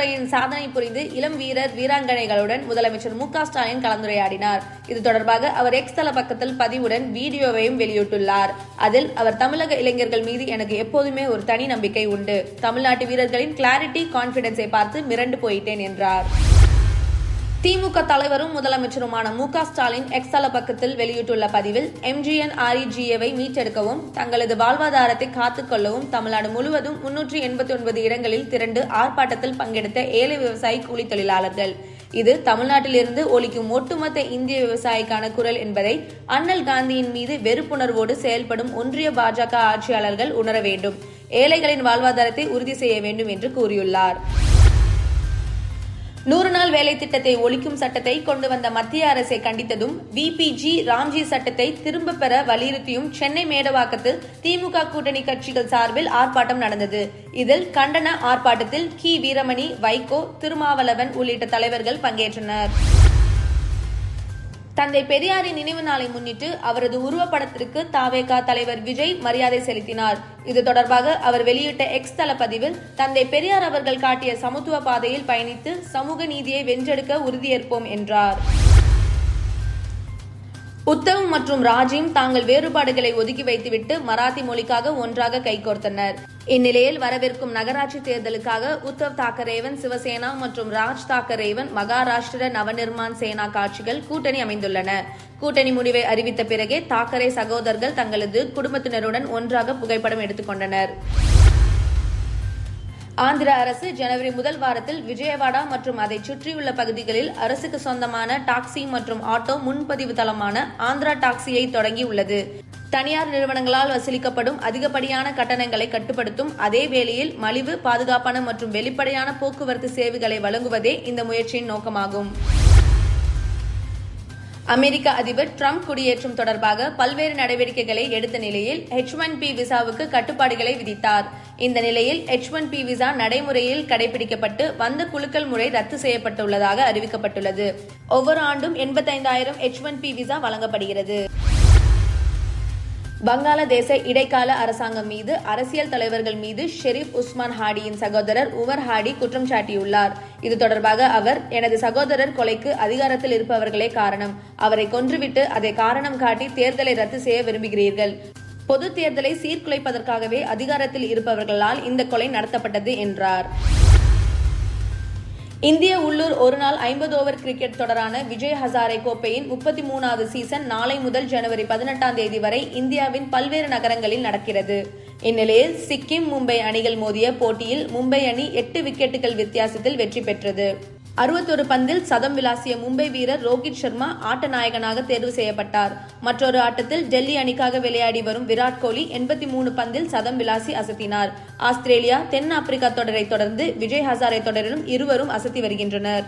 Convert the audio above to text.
துறையின் சாதனை புரிந்து இளம் வீரர் வீராங்கனைகளுடன் முதலமைச்சர் மு ஸ்டாலின் கலந்துரையாடினார். இது தொடர்பாக அவர் எக்ஸ் தள பக்கத்தில் பதிவுடன் வீடியோவையும் வெளியிட்டுள்ளார். அதில் அவர் தமிழக இளைஞர்கள் மீது எனக்கு எப்போதுமே ஒரு தனி நம்பிக்கை உண்டு. தமிழ்நாட்டு வீரர்களின் கிளாரிட்டி கான்பிடன்ஸை பார்த்து மிரண்டு போயிட்டேன் என்றார். திமுக தலைவரும் முதலமைச்சருமான மு க ஸ்டாலின் எக்ஸல பக்கத்தில் வெளியிட்டுள்ள பதிவில் எம்ஜிஎன் ஆர்இஜிஏவை மீட்டெடுக்கவும் தங்களது வாழ்வாதாரத்தை காத்துக்கொள்ளவும் தமிழ்நாடு முழுவதும் முன்னூற்றி எண்பத்தி ஒன்பது இடங்களில் திரண்டு ஆர்ப்பாட்டத்தில் பங்கெடுத்த ஏழை விவசாயி கூலி தொழிலாளர்கள். இது தமிழ்நாட்டிலிருந்து ஒழிக்கும் ஒட்டுமொத்த இந்திய விவசாயிக்கான குரல் என்பதை அண்ணல் காந்தியின் மீது வெறுப்புணர்வோடு செயல்படும் ஒன்றிய பாஜக ஆட்சியாளர்கள் உணர வேண்டும். ஏழைகளின் வாழ்வாதாரத்தை உறுதி செய்ய வேண்டும் என்று கூறியுள்ளார். நூறு நாள் வேலை திட்டத்தை ஒழிக்கும் சட்டத்தை கொண்டு வந்த மத்திய அரசை கண்டித்ததும் விபிஜி ராம்ஜி சட்டத்தை திரும்ப பெற வலியுறுத்தியும் சென்னை மேடவாக்கத்தில் திமுக கூட்டணி கட்சிகள் சார்பில் ஆர்ப்பாட்டம் நடந்தது. இதில் கண்டன ஆர்ப்பாட்டத்தில் கி வீரமணி வைகோ திருமாவளவன் உள்ளிட்ட தலைவர்கள் பங்கேற்றனர். தந்தை பெரியாரின் நினைவு நாளை முன்னிட்டு அவரது உருவப்படத்திற்கு தாவேகா தலைவர் விஜய் மரியாதை செலுத்தினார். இது தொடர்பாக அவர் வெளியிட்ட எக்ஸ் தள பதிவில் தந்தை பெரியார் அவர்கள் காட்டிய சமத்துவ பாதையில் பயணித்து சமூக நீதியை வென்றெடுக்க உறுதியேற்போம் என்றார். உத்தவ் மற்றும் ராஜீம் தாங்கள் வேறுபாடுகளை ஒதுக்கி வைத்துவிட்டு மராத்தி மொழிக்காக ஒன்றாக கைகோர்த்தனர் இந்நிலையில் வரவிருக்கும் நகராட்சி தேர்தலுக்காக உத்தவ் தாக்கரேவன் சிவசேனா மற்றும் ராஜ் தாக்கரேவன் மகாராஷ்டிர நவநிர்மாண் சேனா காட்சிகள் கூட்டணி அமைந்துள்ளன. கூட்டணி முடிவை அறிவித்த பிறகே தாக்கரே சகோதரர்கள் தங்களது குடும்பத்தினருடன் ஒன்றாக புகைப்படம் எடுத்துக்கொண்டனர் ஆந்திர அரசு ஜனவரி முதல் வாரத்தில் விஜயவாடா மற்றும் அதை சுற்றியுள்ள பகுதிகளில் அரசுக்கு சொந்தமான டாக்ஸி மற்றும் ஆட்டோ முன்பதிவு தளமான ஆந்திரா டாக்ஸியை தொடங்கி உள்ளது தனியார் நிறுவனங்களால் வசூலிக்கப்படும் அதிகப்படியான கட்டணங்களை கட்டுப்படுத்தும் அதே வேளையில் மலிவு பாதுகாப்பான மற்றும் வெளிப்படையான போக்குவரத்து சேவைகளை வழங்குவதே இந்த முயற்சியின் நோக்கமாகும். அமெரிக்க அதிபர் ட்ரம்ப் குடியேற்றம் தொடர்பாக பல்வேறு நடவடிக்கைகளை எடுத்த நிலையில் ஹெச் ஒன் பி விசாவுக்கு கட்டுப்பாடுகளை விதித்தார். இந்த நிலையில் எச் ஒன் பி விசா நடைமுறையில் கடைபிடிக்கப்பட்டு வந்த குழுக்கள் முறை ரத்து செய்யப்பட்டுள்ளதாக அறிவிக்கப்பட்டுள்ளது. ஒவ்வொரு ஆண்டும் எண்பத்தைந்தாயிரம் எச் ஒன் பி விசா வழங்கப்படுகிறது. வங்காளதேச இடைக்கால அரசாங்கம் மீது அரசியல் தலைவர்கள் மீது ஷெரீப் உஸ்மான் ஹாடியின் சகோதரர் உமர் ஹாடி குற்றம் சாட்டியுள்ளார். இது தொடர்பாக அவர் எனது சகோதரர் கொலைக்கு அதிகாரத்தில் இருப்பவர்களே காரணம். அவரை கொன்றுவிட்டு அதை காரணம் காட்டி தேர்தலை ரத்து செய்ய விரும்புகிறீர்கள். பொது தேர்தலை சீர்குலைப்பதற்காகவே அதிகாரத்தில் இருப்பவர்களால் இந்த கொலை நடத்தப்பட்டது என்றார். இந்திய உள்ளூர் ஒருநாள் ஐம்பது ஓவர் கிரிக்கெட் தொடரான விஜய் ஹசாரே கோப்பையின் முப்பத்தி மூணாவது சீசன் நாளை முதல் ஜனவரி பதினெட்டாம் தேதி வரை இந்தியாவின் பல்வேறு நகரங்களில் நடக்கிறது. இந்நிலையில் சிக்கிம் மும்பை அணிகள் மோதிய போட்டியில் மும்பை அணி எட்டு விக்கெட்டுகள் வித்தியாசத்தில் வெற்றி பெற்றது. அறுபத்தொரு பந்தில் சதம் விளாசிய மும்பை வீரர் ரோஹித் சர்மா ஆட்ட நாயகனாக தேர்வு செய்யப்பட்டார். மற்றொரு ஆட்டத்தில் டெல்லி அணிக்காக விளையாடி வரும் விராட் கோலி எண்பத்தி மூணு பந்தில் சதம் விளாசி அசத்தினார். ஆஸ்திரேலியா தென் ஆப்பிரிக்கா தொடரை தொடர்ந்து விஜய் ஹசாரே தொடரிலும் இருவரும் அசத்தி வருகின்றனர்.